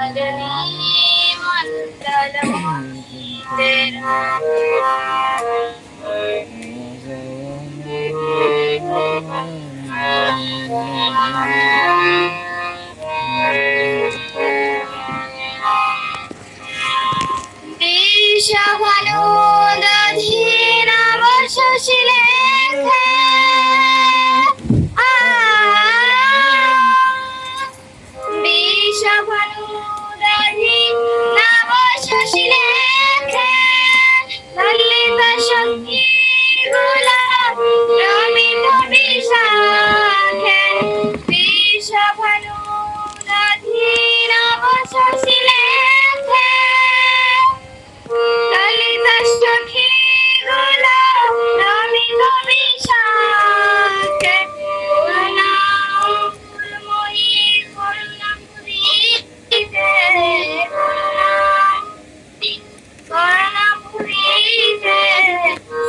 மண்டலம்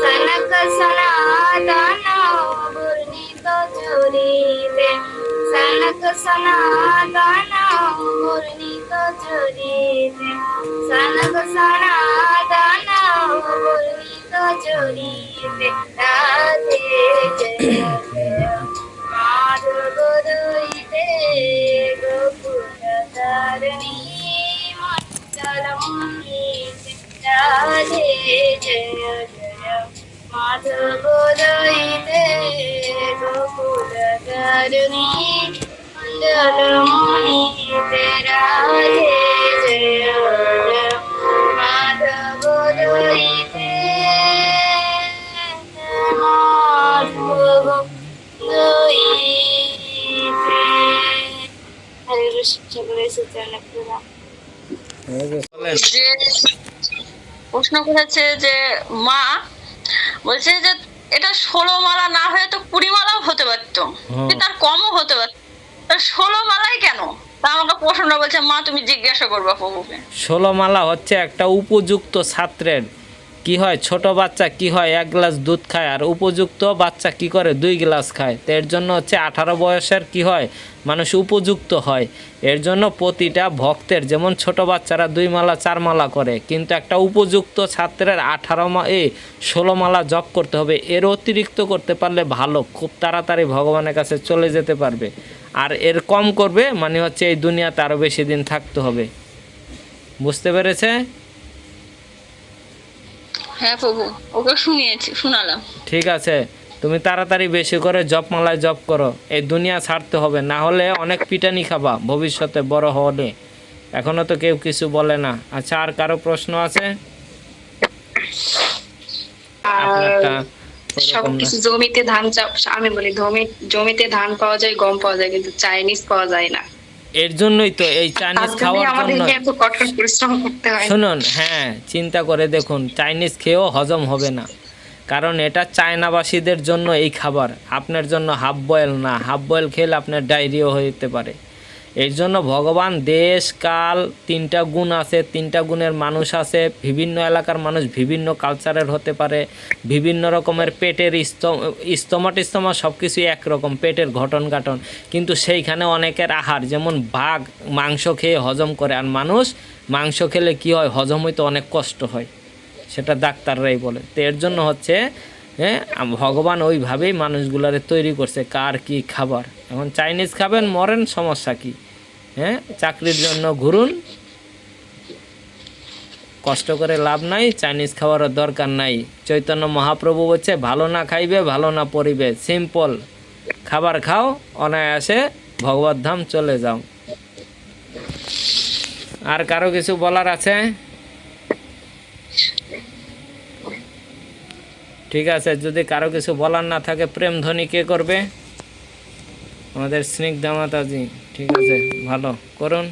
Sanak sanatana burni to churi সনাতন বর্ণিত চরিতে সনক সনাতন বর্ণিত চরিতে রাধে জয় জয় মাধব দইতে গোকুল তারণী মণ্ডল মন্দিতে রাধে জয় জয় মাধব দইতে গোকুল সকলে যে প্রশ্ন করেছে যে মা বলছে যে এটা ষোলো মালা না হয়ে তো কুড়ি মালাও হতে পারতো। তার কমও হতে পারতো ষোলো মালাই কেন? আমাকে প্রশ্নটা বলছে, মা, তুমি জিজ্ঞাসা করবা প্রভুকে। ষোলো মালা হচ্ছে একটা উপযুক্ত ছাত্রের। কি হয়, ছোট বাচ্চা কি হয়, এক গ্লাস দুধ খায়, আর উপযুক্ত বাচ্চা কি করে, দুই গ্লাস খায়। তো এর জন্য হচ্ছে আঠারো বয়সের কি হয় মানুষ উপযুক্ত হয়। এর জন্য প্রতিটা ভক্তের যেমন ছোট বাচ্চারা দুই মালা চার মালা করে কিন্তু একটা উপযুক্ত ছাত্রের আঠারো মা এ ষোলো মালা জপ করতে হবে। এর অতিরিক্ত করতে পারলে ভালো খুব তাড়াতাড়ি ভগবানের কাছে চলে যেতে পারবে। আর এর কম করবে মানে হচ্ছে এই দুনিয়াতে আরও বেশি দিন থাকতে হবে। বুঝতে পেরেছে? হ্যাঁ প্রভু ওকে শুনিয়েছি শোনালাম। ঠিক আছে। তুমি তাড়াতাড়ি বেশি করে জপ মালায় জপ করো। এই দুনিয়া ছাড়তে হবে না হলে অনেক পিটানি খাবা ভবিষ্যতে বড় হলে এখনও তো কেউ কিছু বলে না। আচ্ছা আর কারও প্রশ্ন আছে? আপনারটা ওরকম সবকিছু জমিতে ধান আমি বলি জমিতে ধান পাওয়া যায় গম পাওয়া যায় কিন্তু চাইনিজ পাওয়া যায় না। এর জন্যই তো এই চাইনিজ খাওয়ার জন্য শুনুন হ্যাঁ চিন্তা করে দেখুন চাইনিজ খেয়েও হজম হবে না। কারণ এটা চায়নাবাসীদের জন্য এই খাবার। আপনার জন্য হাফ বয়েল না। হাফ বয়েল খেলে আপনার ডায়রিয়া হইতে পারে। এর জন্য ভগবান দেশ, কাল তিনটা গুণ আছে। তিনটা গুণের মানুষ আছে। বিভিন্ন এলাকার মানুষ বিভিন্ন কালচারের হতে পারে। বিভিন্ন রকমের পেটের স্তমা টিস্তমা সব কিছুই একরকম, পেটের ঘটন গাঠন। কিন্তু সেইখানে অনেকের আহার, যেমন বাঘ মাংস খেয়ে হজম করে। আর মানুষ মাংস খেলে কি হয়? হজম হইতে অনেক কষ্ট হয়। সেটা ডাক্তাররাই বলে। তো এর জন্য হচ্ছে হ্যাঁ ভগবান ওইভাবেই মানুষগুলারে তৈরি করছে, কার কি খাবার। এখন চাইনিজ খাবেন, মরেন, সমস্যা কি? হ্যাঁ চাকরির জন্য ঘুরুন। কষ্ট করে লাভ নাই, চাইনিজ খাওয়ারও দরকার নাই। চৈতন্য মহাপ্রভু বলছে, ভালো না খাইবে, ভালো না পরিবে। সিম্পল। খাবার খাও, অনায়াসে ভগবত ধাম চলে যাও। আর কারও কিছু বলার আছে? ঠিক আছে, যদি কারও কিছু বলার না থাকে, প্রেম ধ্বনি কে করবে? আমাদের স্নিগ্ধা মাতাজি ঠিক আছে, ভালো, করুন।